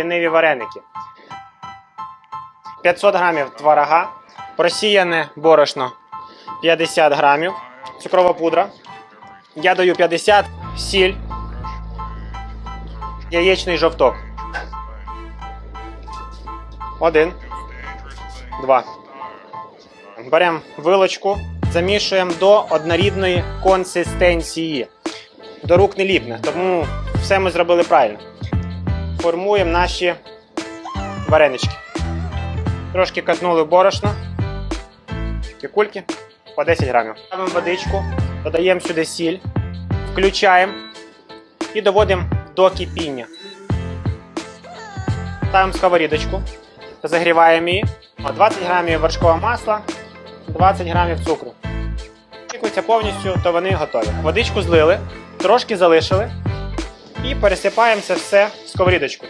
Ліниві вареники. 500 грамів творога, просіяне борошно 50 грамів, цукрова пудра. Я даю 50 сіль, яєчний жовток. Один. Два. Беремо вилочку, замішуємо до однорідної консистенції. До рук не ліпне, тому все ми зробили правильно. Формуємо наші варенички. Трошки катнули борошна. Такі по 10 грамів. Ставимо водичку, додаємо сюди сіль, включаємо і доводимо до кипіння. Ставимо сковорідочку, загріваємо її. 20 грамів вершкового масла, 20 грамів цукру. Повністю, то вони готові. Водичку злили, трошки залишили і пересипаємо це все в сковорідочку.